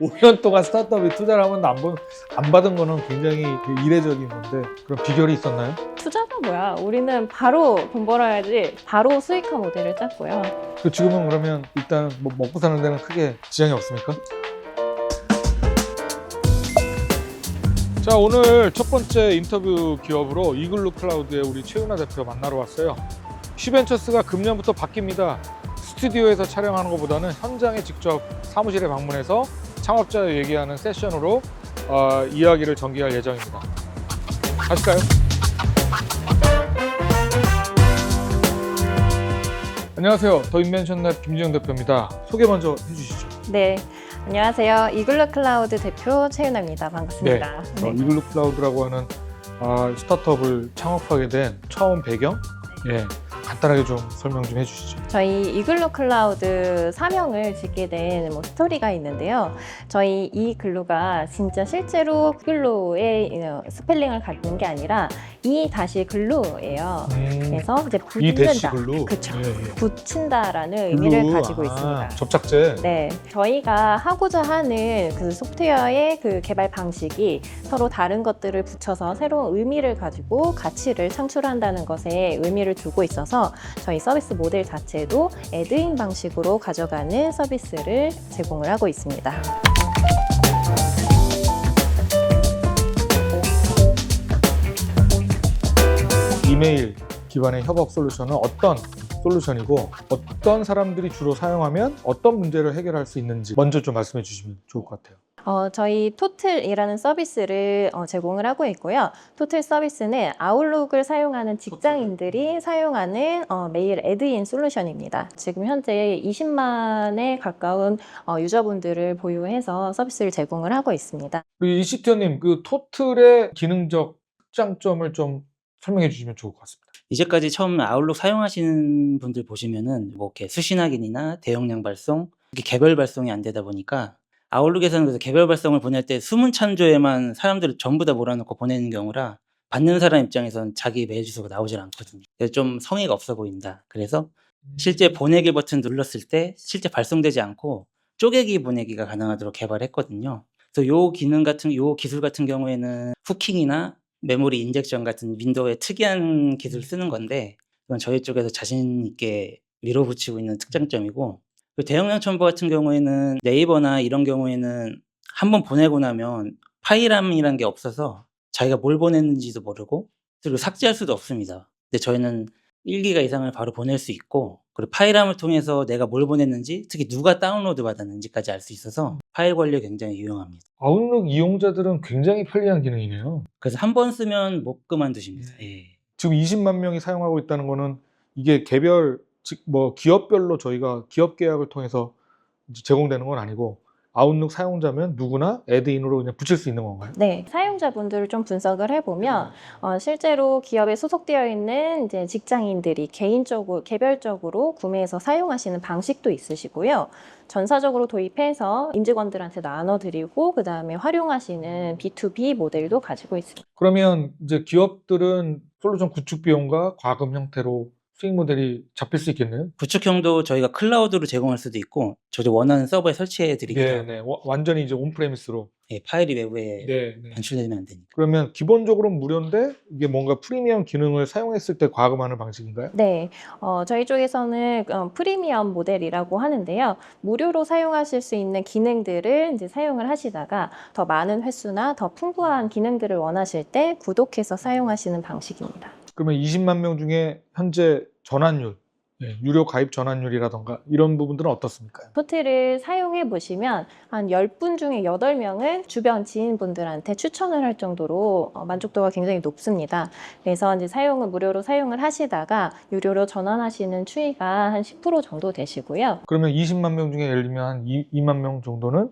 5년 동안 스타트업에 투자를 한 번도 안, 본, 안 받은 거는 굉장히 그 이례적인 건데 그럼 비결이 있었나요? 투자가 뭐야? 우리는 바로 돈 벌어야지 바로 수익화 모델을 짰고요. 그 지금은 그러면 일단 뭐 먹고 사는 데는 크게 지장이 없습니까? 자 오늘 첫 번째 인터뷰 기업으로 이글루 클라우드의 우리 최은하 대표 만나러 왔어요. 쉬벤처스가 금년부터 바뀝니다. 스튜디오에서 촬영하는 것보다는 현장에 직접 사무실에 방문해서 창업자 얘기하는 세션으로 어, 이야기를 전개할 예정입니다. 가실까요? 안녕하세요. 더 인벤션랩 김지영 대표입니다. 소개 먼저 해주시죠. 네. 안녕하세요. 이글루 클라우드 대표 최윤아입니다. 반갑습니다. 어, 이글루 클라우드라고 하는 아, 스타트업을 창업하게 된 처음 배경, 예, 간단하게 좀 설명 좀 해주시죠. 저희 이글루 클라우드 사명을 짓게 된 뭐 스토리가 있는데요. 저희 이 글루가 진짜 실제로 글루의 어, 스펠링을 갖는 게 아니라 이 다시 글루예요. 그래서 이제 음. 이 대시 붙는다. 글루, 그쵸. 예, 예. 붙인다라는 의미를 글루, 가지고 아, 있습니다. 접착제. 네, 저희가 하고자 하는 그 소프트웨어의 그 개발 방식이 서로 다른 것들을 붙여서 새로운 의미를 가지고 가치를 창출한다는 것에 의미를 두고 있어서 저희 서비스 모델 자체도 애드인 방식으로 가져가는 서비스를 제공을 하고 있습니다. 이메일 기반의 협업 솔루션은 어떤 솔루션이고 어떤 사람들이 주로 사용하면 어떤 문제를 해결할 수 있는지 먼저 좀 말씀해 주시면 좋을 것 같아요. 어, 저희 토틀이라는 서비스를 어, 제공을 하고 있고요. 토틀 서비스는 아웃룩을 사용하는 직장인들이 사용하는 어, 메일 애드인 솔루션입니다. 지금 현재 20만에 가까운 어, 유저분들을 보유해서 서비스를 제공을 하고 있습니다. 그리고 이시티어님, 그 토틀의 기능적 특장점을 좀 설명해 주시면 좋을 것 같습니다. 이제까지 처음 아웃룩 사용하시는 분들 보시면은 뭐 이렇게 수신 확인이나 대용량 발송, 이렇게 개별 발송이 안 되다 보니까 아웃룩에서는 그래서 개별 발송을 보낼 때 수문 참조에만 사람들을 전부 다 몰아넣고 보내는 경우라 받는 사람 입장에선 자기 메일 주소가 나오질 않거든요. 그래서 좀 성의가 없어 보인다. 그래서 실제 보내기 버튼 눌렀을 때 실제 발송되지 않고 쪼개기 보내기가 가능하도록 개발했거든요. 그래서 요 기능 같은 요 기술 같은 경우에는 후킹이나 메모리 인젝션 같은 윈도우의 특이한 기술 쓰는 건데 이건 저희 쪽에서 자신 있게 밀어붙이고 있는 특장점이고 그 대용량 첨부 같은 경우에는 네이버나 이런 경우에는 한번 보내고 나면 파일함이란 게 없어서 자기가 뭘 보냈는지도 모르고 그리고 삭제할 수도 없습니다. 근데 저희는 1기가 이상을 바로 보낼 수 있고 그리고 파일함을 통해서 내가 뭘 보냈는지 특히 누가 다운로드 받았는지까지 알 수 있어서 파일 관리에 굉장히 유용합니다. 아웃룩 이용자들은 굉장히 편리한 기능이네요. 그래서 한 번 쓰면 못 그만두십니다. 예. 지금 20만 명이 사용하고 있다는 거는 이게 개별 즉뭐 기업별로 저희가 기업 계약을 통해서 제공되는 건 아니고 아웃룩 사용자면 누구나 애드인으로 그냥 붙일 수 있는 건가요? 네, 사용자분들을 좀 분석을 해보면 어, 실제로 기업에 소속되어 있는 이제 직장인들이 개인적으로 개별적으로 구매해서 사용하시는 방식도 있으시고요. 전사적으로 도입해서 임직원들한테 나눠드리고 그 다음에 활용하시는 B2B 모델도 가지고 있습니다. 그러면 이제 기업들은 솔루션 구축 비용과 과금 형태로 수익 모델이 잡힐 수 있겠네요. 구축형도 저희가 클라우드로 제공할 수도 있고 저도 원하는 서버에 설치해 드리기도 네, 하고 네. 와- 완전히 이제 온프레미스로. 예, 파일이 외부에 네, 네. 반출되면 안 되니까. 그러면 기본적으로 무료인데 이게 뭔가 프리미엄 기능을 사용했을 때 과금하는 방식인가요? 네, 어, 저희 쪽에서는 어, 프리미엄 모델이라고 하는데요. 무료로 사용하실 수 있는 기능들을 이제 사용을 하시다가 더 많은 횟수나 더 풍부한 기능들을 원하실 때 구독해서 사용하시는 방식입니다. 그러면 20만 명 중에 현재 전환율, 예, 유료 가입 전환율이라던가 이런 부분들은 어떻습니까? 포트를 사용해 보시면 한 10분 중에 8명은 주변 지인분들한테 추천을 할 정도로 어, 만족도가 굉장히 높습니다. 그래서 이제 사용을 무료로 사용을 하시다가 유료로 전환하시는 추이가 한 10% 정도 되시고요. 그러면 20만 명 중에 예를 들면 한 2, 2만 명 정도는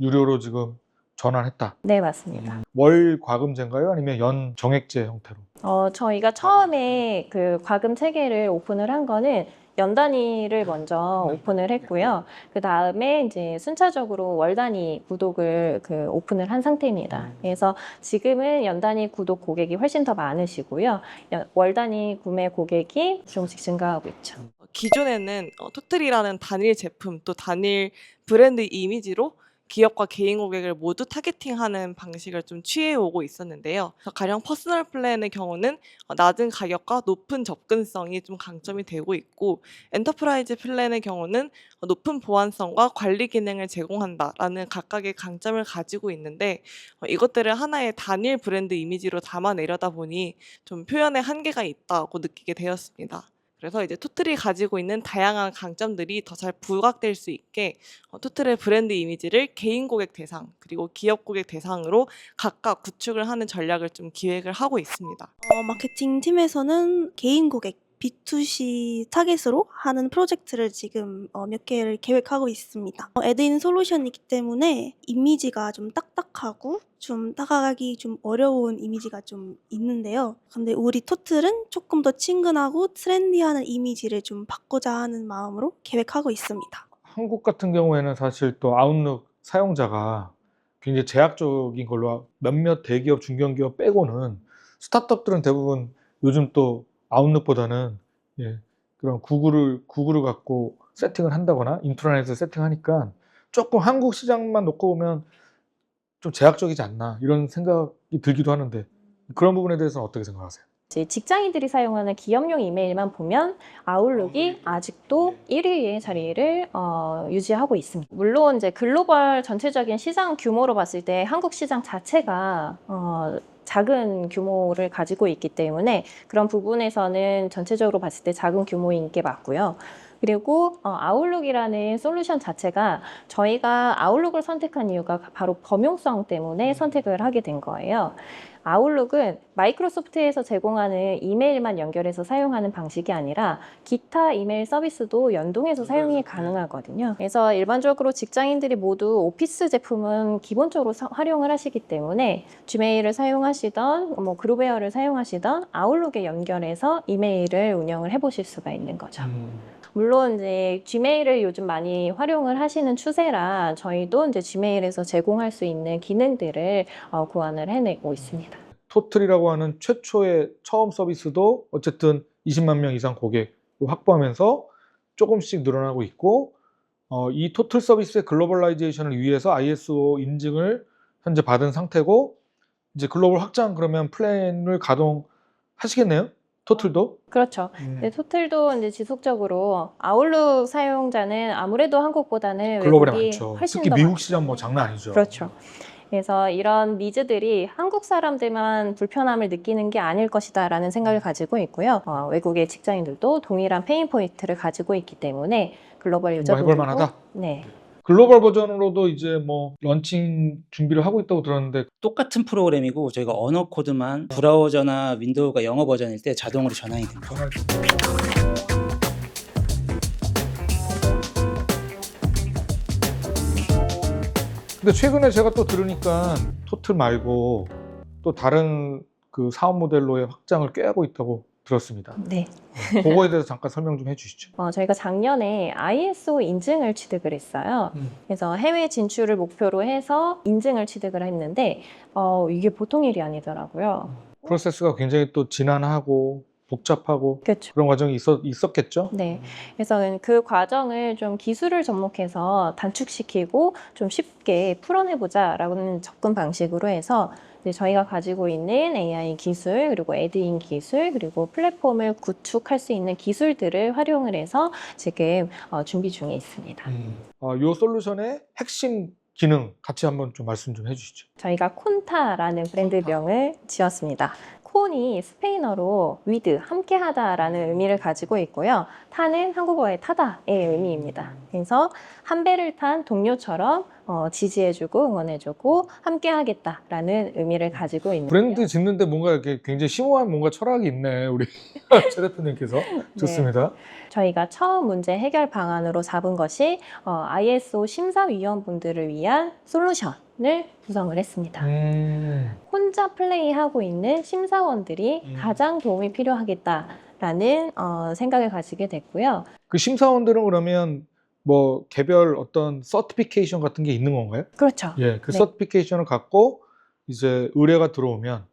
유료로 지금 전환했다. 네, 맞습니다. 월 과금제인가요? 아니면 연 정액제 형태로? 어, 저희가 처음에 그 과금 체계를 오픈을 한 거는 연 단위를 먼저 오픈을 했고요. 그 다음에 이제 순차적으로 월 단위 구독을 그 오픈을 한 상태입니다. 그래서 지금은 연 단위 구독 고객이 훨씬 더 많으시고요. 연- 월 단위 구매 고객이 조금씩 증가하고 있죠. 기존에는 어, 토틀이라는 단일 제품 또 단일 브랜드 이미지로 기업과 개인 고객을 모두 타겟팅하는 방식을 좀 취해오고 있었는데요. 가령 퍼스널 플랜의 경우는 어, 낮은 가격과 높은 접근성이 좀 강점이 되고 있고 엔터프라이즈 플랜의 경우는 어, 높은 보안성과 관리 기능을 제공한다라는 각각의 강점을 가지고 있는데 어, 이것들을 하나의 단일 브랜드 이미지로 담아내려다 보니 좀 표현의 한계가 있다고 느끼게 되었습니다. 그래서 이제 토틀이 가지고 있는 다양한 강점들이 더 잘 부각될 수 있게 어, 토틀의 브랜드 이미지를 개인 고객 대상 그리고 기업 고객 대상으로 각각 구축을 하는 전략을 좀 기획을 하고 있습니다. 어, 마케팅 팀에서는 개인 고객 B2C 타겟으로 하는 프로젝트를 지금 어, 몇 개를 계획하고 있습니다. 어, 에드인 솔루션이기 때문에 이미지가 좀 딱딱하고 좀 다가가기 좀 어려운 이미지가 좀 있는데요. 근데 우리 토틀은 조금 더 친근하고 트렌디한 이미지를 좀 바꾸자 하는 마음으로 계획하고 있습니다. 한국 같은 경우에는 사실 또 아웃룩 사용자가 굉장히 제약적인 걸로 몇몇 대기업, 중견기업 빼고는 스타트업들은 대부분 요즘 또 아웃룩보다는 예, 그런 구글을 구글을 갖고 세팅을 한다거나 인트라넷에서 세팅하니까 조금 한국 시장만 놓고 보면 좀 제약적이지 않나 이런 생각이 들기도 하는데 그런 부분에 대해서는 어떻게 생각하세요? 직장인들이 사용하는 기업용 이메일만 보면 아웃룩이 아직도 1위의 자리를 어, 유지하고 있습니다. 물론 이제 글로벌 전체적인 시장 규모로 봤을 때 한국 시장 자체가 어, 작은 규모를 가지고 있기 때문에 그런 부분에서는 전체적으로 봤을 때 작은 규모인 게 맞고요. 그리고 어, 아웃룩이라는 솔루션 자체가 저희가 아웃룩을 선택한 이유가 바로 범용성 때문에 선택을 하게 된 거예요. 아웃룩은 마이크로소프트에서 제공하는 이메일만 연결해서 사용하는 방식이 아니라 기타 이메일 서비스도 연동해서 사용이 가능하거든요. 그래서 일반적으로 직장인들이 모두 오피스 제품은 기본적으로 사- 활용을 하시기 때문에 지메일을 사용하시던 뭐 그루베어를 사용하시던 아웃룩에 연결해서 이메일을 운영을 해보실 수가 있는 거죠. 물론 이제 Gmail을 요즘 많이 활용을 하시는 추세라 저희도 이제 Gmail에서 제공할 수 있는 기능들을 어, 고안을 해내고 있습니다. 토틀이라고 하는 최초의 처음 서비스도 어쨌든 20만 명 이상 고객을 확보하면서 조금씩 늘어나고 있고 어, 이 토틀 서비스의 글로벌라이제이션을 위해서 ISO 인증을 현재 받은 상태고 이제 글로벌 확장 그러면 플랜을 가동하시겠네요? 토틀도? 그렇죠. 음. 네, 토틀도 이제 지속적으로 아웃룩 사용자는 아무래도 한국보다는 글로벌에 외국이 많죠. 훨씬 특히 더 미국 많- 시장 뭐 장난 아니죠. 그렇죠. 그래서 이런 니즈들이 한국 사람들만 불편함을 느끼는 게 아닐 것이다라는 생각을 가지고 있고요. 어, 외국의 직장인들도 동일한 페인 포인트를 가지고 있기 때문에 글로벌 뭐 유저분들도 해볼 만하다. 네, 글로벌 버전으로도 이제 뭐 런칭 준비를 하고 있다고 들었는데 똑같은 프로그램이고 저희가 언어 코드만 브라우저나 윈도우가 영어 버전일 때 자동으로 전환이 됩니다. 근데 최근에 제가 또 들으니까 토틀 말고 또 다른 그 사업 모델로의 확장을 꾀하고 있다고 들었습니다. 네. 그거에 대해서 잠깐 설명 좀 해주시죠. 어, 저희가 작년에 ISO 인증을 취득을 했어요. 음. 그래서 해외 진출을 목표로 해서 인증을 취득을 했는데 어, 이게 보통 일이 아니더라고요. 프로세스가 굉장히 또 진한하고 복잡하고 그렇죠. 그런 과정이 있었, 있었겠죠? 네. 그래서 그 과정을 좀 기술을 접목해서 단축시키고 좀 쉽게 풀어내보자라는 접근 방식으로 해서 저희가 가지고 있는 AI 기술, 그리고 에드인 기술, 그리고 플랫폼을 구축할 수 있는 기술들을 활용을 해서 지금 어, 준비 중에 있습니다. 어, 이 솔루션의 핵심 기능 같이 한번 좀 말씀 좀 해주시죠. 저희가 콘타라는 브랜드명을 지었습니다. 콘이 스페인어로 with, 함께하다라는 의미를 가지고 있고요. 타는 한국어의 타다의 의미입니다. 그래서 한 배를 탄 동료처럼 어, 지지해주고 응원해주고 함께하겠다라는 의미를 가지고 있는 브랜드 짓는데 뭔가 이렇게 굉장히 심오한 뭔가 철학이 있네 우리 최 대표님께서 좋습니다. 저희가 처음 문제 해결 방안으로 잡은 것이 어, ISO 심사위원분들을 위한 솔루션을 구성을 했습니다. 음, 혼자 플레이하고 있는 심사원들이 음. 가장 도움이 필요하겠다라는 어, 생각을 가지게 됐고요. 그 심사원들은 그러면 뭐 개별 어떤 서티피케이션 같은 게 있는 건가요? 그렇죠. 예, 그 네. 서티피케이션을 갖고 이제 의뢰가 들어오면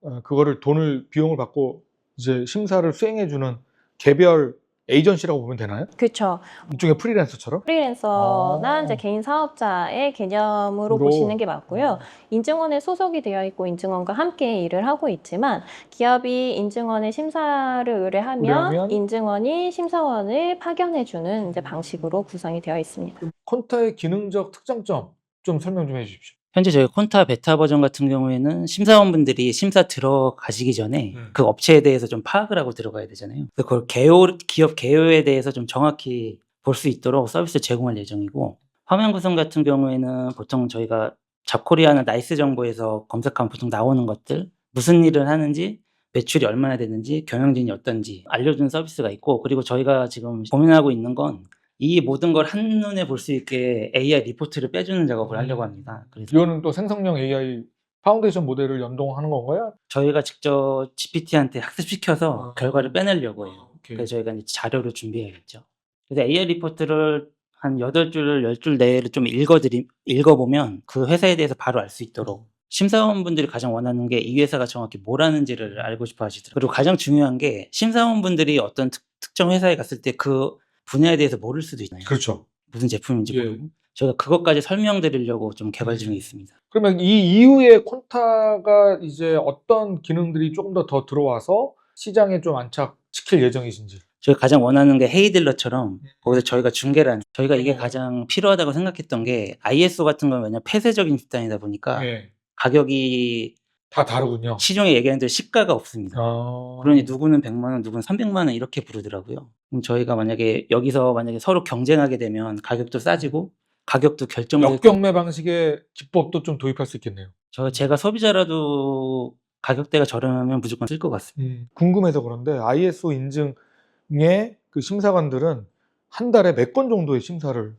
어, 그거를 돈을 비용을 받고 이제 심사를 수행해 주는 개별 에이전시라고 보면 되나요? 그렇죠. 일종의 프리랜서처럼? 프리랜서나 아. 이제 개인 사업자의 개념으로 으로. 보시는 게 맞고요. 인증원에 소속이 되어 있고 인증원과 함께 일을 하고 있지만 기업이 인증원에 심사를 의뢰하면 의뢰하면? 인증원이 심사원을 파견해 주는 이제 방식으로 구성이 되어 있습니다. 콘타의 기능적 특장점 좀 설명 좀 해주십시오. 현재 저희 콘타 베타 버전 같은 경우에는 심사원분들이 심사 들어가시기 전에 음. 그 업체에 대해서 좀 파악을 하고 들어가야 되잖아요. 그걸 개요, 기업 개요에 대해서 좀 정확히 볼 수 있도록 서비스를 제공할 예정이고 화면 구성 같은 경우에는 보통 저희가 잡코리아나 나이스 정보에서 검색하면 보통 나오는 것들 무슨 일을 하는지 매출이 얼마나 되는지 경영진이 어떤지 알려주는 서비스가 있고 그리고 저희가 지금 고민하고 있는 건 이 모든 걸 한눈에 볼 수 있게 AI 리포트를 빼주는 작업을 하려고 합니다. 그래서 이거는 또 생성형 AI 파운데이션 모델을 연동하는 건가요? 저희가 직접 GPT한테 학습시켜서 아. 결과를 빼내려고 해요. 오케이. 그래서 저희가 이제 자료를 준비해야겠죠. 그래서 AI 리포트를 한 8줄, 10줄 내를 좀 읽어드리, 읽어보면 그 회사에 대해서 바로 알 수 있도록 심사원분들이 가장 원하는 게 이 회사가 정확히 뭘 하는지를 알고 싶어 하시더라고요. 그리고 가장 중요한 게 심사원분들이 어떤 특, 특정 회사에 갔을 때 그 분야에 대해서 모를 수도 있나요? 그렇죠. 무슨 제품인지 예. 모르고. 저희가 그것까지 설명드리려고 좀 개발 중에 있습니다. 그러면 이 이후에 콘타가 이제 어떤 기능들이 조금 더 더 들어와서 시장에 좀 안착시킬 예정이신지. 저희가 가장 원하는 게 헤이딜러처럼 거기서 저희가 하는 저희가 이게 어. 가장 필요하다고 생각했던 게 ISO 같은 건 왜냐면 폐쇄적인 집단이다 보니까 예. 가격이 다 다르군요. 시중에 얘기하는 대로 시가가 없습니다. 아. 그러니 누구는 100만 원, 누구는 300만 원 이렇게 부르더라고요. 그럼 저희가 만약에 여기서 만약에 서로 경쟁하게 되면 가격도 싸지고 가격도 결정되고 역경매 방식의 기법도 좀 도입할 수 있겠네요. 저 제가 소비자라도 가격대가 저렴하면 무조건 쓸 것 같습니다. 궁금해서 그런데 ISO 인증의 그 심사관들은 한 달에 몇 건 정도의 심사를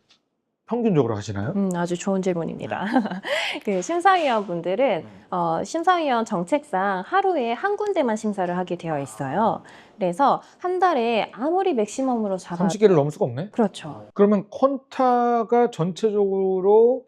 평균적으로 하시나요? 음, 아주 좋은 질문입니다. 그 심사위원분들은 어, 심사위원 정책상 하루에 한 군데만 심사를 하게 되어 있어요. 그래서 한 달에 아무리 맥시멈으로 잡아 30개를 넘을 수가 없네. 그렇죠. 그러면 콘타가 전체적으로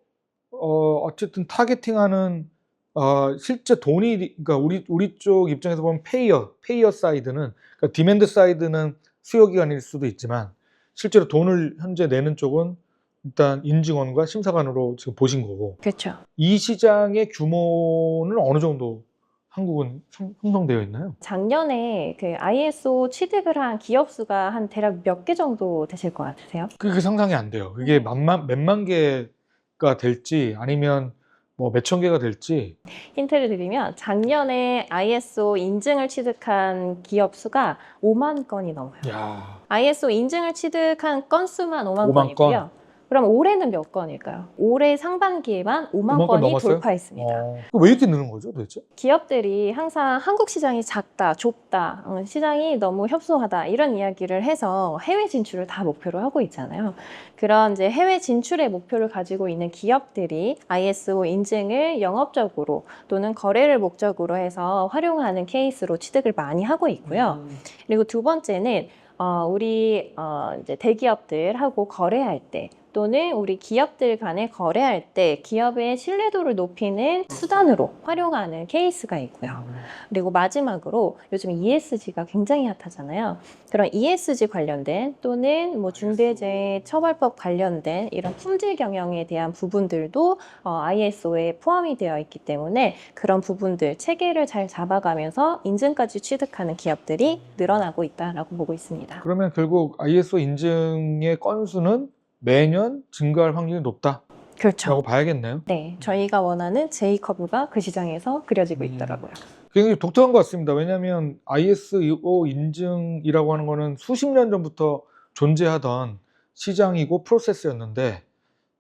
어 어쨌든 타겟팅하는 어 실제 돈이 그러니까 우리 우리 쪽 입장에서 보면 페이어 페이어 사이드는 그러니까 디맨드 사이드는 수요 기관일 수도 있지만 실제로 돈을 현재 내는 쪽은 일단 인증원과 심사관으로 지금 보신 거고 그렇죠. 이 시장의 규모는 어느 정도 한국은 형- 형성되어 있나요? 작년에 그 ISO 취득을 한 기업 수가 한 대략 몇 개 정도 되실 것 같으세요? 그게 상상이 안 돼요. 그게 몇만 몇만 개가 될지 아니면 뭐 몇천 개가 될지 힌트를 드리면 작년에 ISO 인증을 취득한 기업 수가 5만 건이 넘어요. 야 ISO 인증을 취득한 건수만 5만, 5만 건이고요. 그럼 올해는 몇 건일까요? 올해 상반기에만 5만, 5만 건 건이 넘었어요? 돌파했습니다. 어, 왜 이렇게 느는 거죠, 도대체? 기업들이 항상 한국 시장이 작다, 좁다, 어, 시장이 너무 협소하다 이런 이야기를 해서 해외 진출을 다 목표로 하고 있잖아요. 그런 이제 해외 진출의 목표를 가지고 있는 기업들이 ISO 인증을 영업적으로 또는 거래를 목적으로 해서 활용하는 케이스로 취득을 많이 하고 있고요. 그리고 두 번째는 어, 우리 어, 이제 대기업들하고 거래할 때 또는 우리 기업들 간에 거래할 때 기업의 신뢰도를 높이는 수단으로 활용하는 케이스가 있고요. 그리고 마지막으로 요즘 ESG가 굉장히 핫하잖아요. 그런 ESG 관련된 또는 뭐 중대재해 처벌법 관련된 이런 품질 경영에 대한 부분들도 어, ISO에 포함이 되어 있기 때문에 그런 부분들 체계를 잘 잡아가면서 인증까지 취득하는 기업들이 늘어나고 있다라고 보고 있습니다. 그러면 결국 ISO 인증의 건수는 매년 증가할 확률이 높다라고 그렇죠. 봐야겠네요. 네, 저희가 원하는 J커브가 그 시장에서 그려지고 음. 있더라고요. 굉장히 독특한 것 같습니다. 왜냐하면 ISO 인증이라고 하는 거는 수십 년 전부터 존재하던 시장이고 프로세스였는데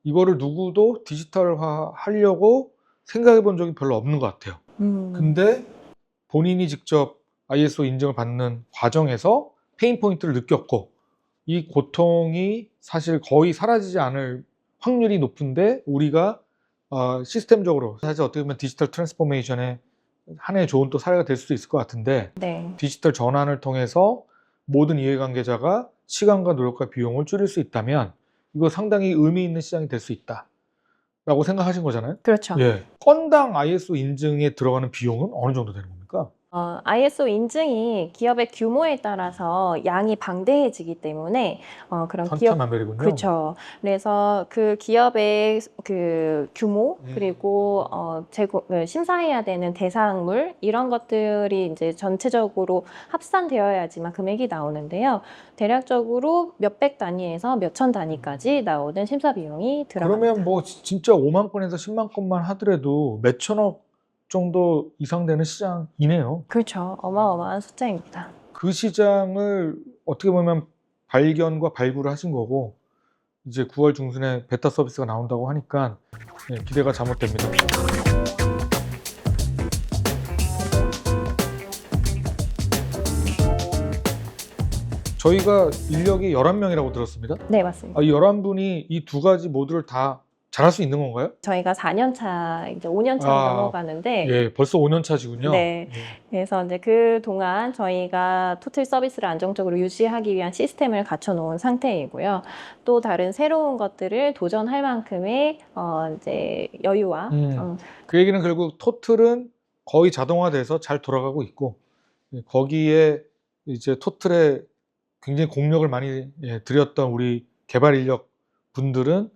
이거를 누구도 디지털화 하려고 생각해 본 적이 별로 없는 것 같아요. 음, 근데 본인이 직접 ISO 인증을 받는 과정에서 페인 포인트를 느꼈고 이 고통이 사실 거의 사라지지 않을 확률이 높은데 우리가 어, 시스템적으로 사실 어떻게 보면 디지털 트랜스포메이션의 하나의 좋은 또 사례가 될 수도 있을 것 같은데 네, 디지털 전환을 통해서 모든 이해관계자가 시간과 노력과 비용을 줄일 수 있다면 이거 상당히 의미 있는 시장이 될 수 있다 라고 생각하신 거잖아요. 그렇죠. 예. 건당 ISO 인증에 들어가는 비용은 어느 정도 되는 겁니까? 어, ISO 인증이 기업의 규모에 따라서 양이 방대해지기 때문에 어, 그런 기업 천차만별이군요. 그렇죠. 그래서 그 기업의 그 규모 음. 그리고 어 제공 그 심사해야 되는 대상물 이런 것들이 이제 전체적으로 합산되어야지만 금액이 나오는데요. 대략적으로 몇백 단위에서 몇천 단위까지 나오는 심사 비용이 들어갑니다. 그러면 뭐 지- 진짜 5만 건에서 10만 건만 하더라도 몇 천억 정도 이상 되는 시장이네요. 그렇죠. 어마어마한 숫자입니다. 그 시장을 어떻게 보면 발견과 발굴을 하신 거고 이제 9월 중순에 베타 서비스가 나온다고 하니까 예, 기대가 잘못됩니다. 저희가 인력이 11명이라고 들었습니다. 네, 맞습니다. 아, 이 11분이 이 두 가지 모두를 다 잘할 수 있는 건가요? 저희가 4년 차, 이제 5년 차 아, 넘어가는데 예, 벌써 5년 차시군요. 네. 그래서 이제 그 동안 저희가 토틀 서비스를 안정적으로 유지하기 위한 시스템을 갖춰 놓은 상태이고요. 또 다른 새로운 것들을 도전할 만큼의 어 이제 여유와 음. 어, 그 얘기는 결국 토틀은 거의 자동화돼서 잘 돌아가고 있고 예, 거기에 이제 토틀에 굉장히 공력을 많이 예, 들였던 우리 개발 인력 분들은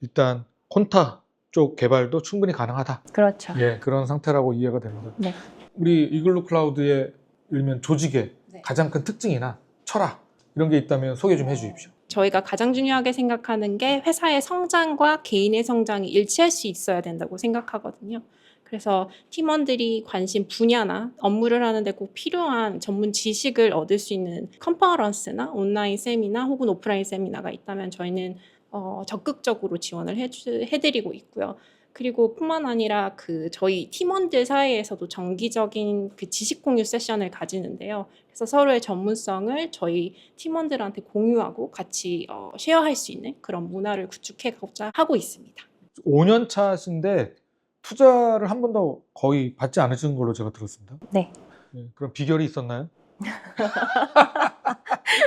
일단 콘타 쪽 개발도 충분히 가능하다. 그렇죠. 예, 그런 상태라고 이해가 됩니다. 네. 우리 이글루 클라우드의 일면 조직의 네. 가장 큰 특징이나 철학 이런 게 있다면 소개 좀 해주십시오. 저희가 가장 중요하게 생각하는 게 회사의 성장과 개인의 성장이 일치할 수 있어야 된다고 생각하거든요. 그래서 팀원들이 관심 분야나 업무를 하는데 꼭 필요한 전문 지식을 얻을 수 있는 컨퍼런스나 온라인 세미나 혹은 오프라인 세미나가 있다면 저희는 어, 적극적으로 지원을 해주, 해드리고 있고요. 그리고 뿐만 아니라 그 저희 팀원들 사이에서도 정기적인 그 지식 공유 세션을 가지는데요. 그래서 서로의 전문성을 저희 팀원들한테 공유하고 같이 어, 쉐어할 수 있는 그런 문화를 구축해가고자 하고 있습니다. 5년 차신데 투자를 한 번도 거의 받지 않으신 걸로 제가 들었습니다. 네. 예, 그럼 비결이 있었나요?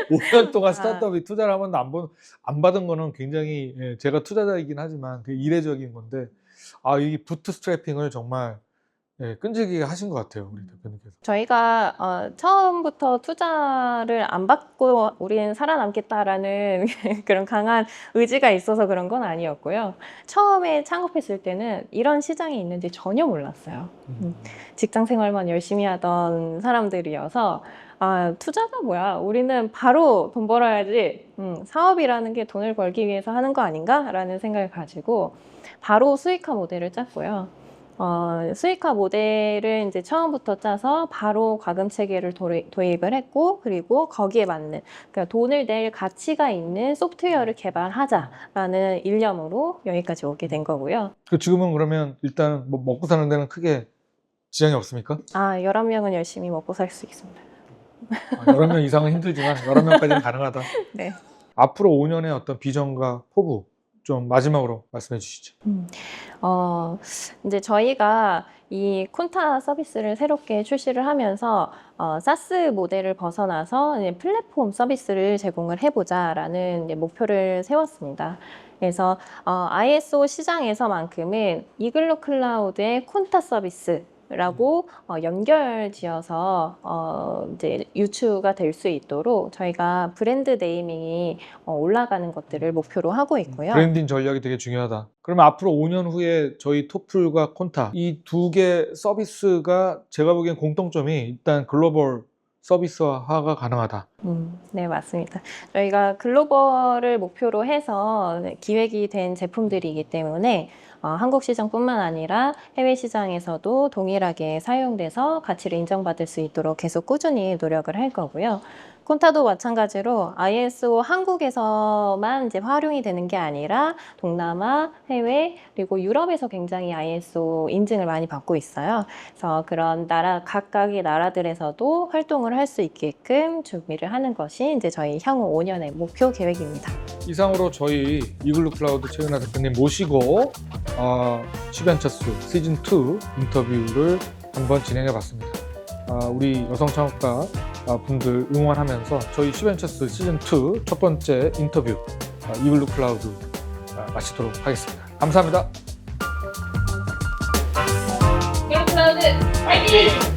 5년 동안 아. 스타트업이 투자를 한 번도 안, 본, 안 받은 거는 굉장히 예, 제가 투자자이긴 하지만 그 이례적인 건데 아, 이 부트스트래핑을 정말 예, 끈질기게 하신 것 같아요, 우리 대표님께서. 저희가 어, 처음부터 투자를 안 받고 우리는 살아남겠다라는 그런 강한 의지가 있어서 그런 건 아니었고요. 처음에 창업했을 때는 이런 시장이 있는지 전혀 몰랐어요. 음. 직장 생활만 열심히 하던 사람들이어서 아, 투자가 뭐야? 우리는 바로 돈 벌어야지. 음, 사업이라는 게 돈을 벌기 위해서 하는 거 아닌가 라는 생각을 가지고 바로 수익화 모델을 짰고요. 어, 수익화 모델을 이제 처음부터 짜서 바로 과금 체계를 도입- 도입 을 했고 그리고 거기에 맞는 그러니까 돈을 낼 가치가 있는 소프트웨어를 개발하자라는 일념으로 여기까지 오게 된 거고요. 그 지금은 그러면 일단 뭐 먹고 사는 데는 크게 지장이 없습니까? 아, 11명은 열심히 먹고 살 수 있습니다. 아, 11명 이상은 힘들지만 11명까지는 가능하다. 네. 앞으로 5년의 어떤 비전과 포부 좀 마지막으로 말씀해 주시죠. 어, 이제 저희가 이 콘타 서비스를 새롭게 출시를 하면서 어, 사스 모델을 벗어나서 플랫폼 서비스를 제공을 해보자라는 목표를 세웠습니다. 그래서 어, ISO 시장에서만큼은 이글루 클라우드의 콘타 서비스 라고 어, 연결 지어서 어, 이제 유추가 될 수 있도록 저희가 브랜드 네이밍이 어, 올라가는 것들을 목표로 하고 있고요. 브랜딩 전략이 되게 중요하다. 그러면 앞으로 5년 후에 저희 토플과 콘타 이 두 개 서비스가 제가 보기엔 공통점이 일단 글로벌 서비스화가 가능하다. 음, 네, 맞습니다. 저희가 글로벌을 목표로 해서 기획이 된 제품들이기 때문에 어, 한국 시장뿐만 아니라 해외 시장에서도 동일하게 사용돼서 가치를 인정받을 수 있도록 계속 꾸준히 노력을 할 거고요. 콘타도 마찬가지로 ISO 한국에서만 이제 활용이 되는 게 아니라 동남아, 해외, 그리고 유럽에서 굉장히 ISO 인증을 많이 받고 있어요. 그래서 그런 나라, 각각의 나라들에서도 활동을 할 수 있게끔 준비를 하는 것이 이제 저희 향후 5년의 목표 계획입니다. 이상으로 저희 이글루 클라우드 최은하 대표님 모시고 어, 시벤처스 시즌 2 인터뷰를 한번 진행해 봤습니다. 아, 우리 여성 창업가 아, 분들 응원하면서 저희 시벤처스 시즌 2 첫 번째 인터뷰 아, 이글루 클라우드 아, 마치도록 하겠습니다. 감사합니다. 클라우드 파이팅! 네.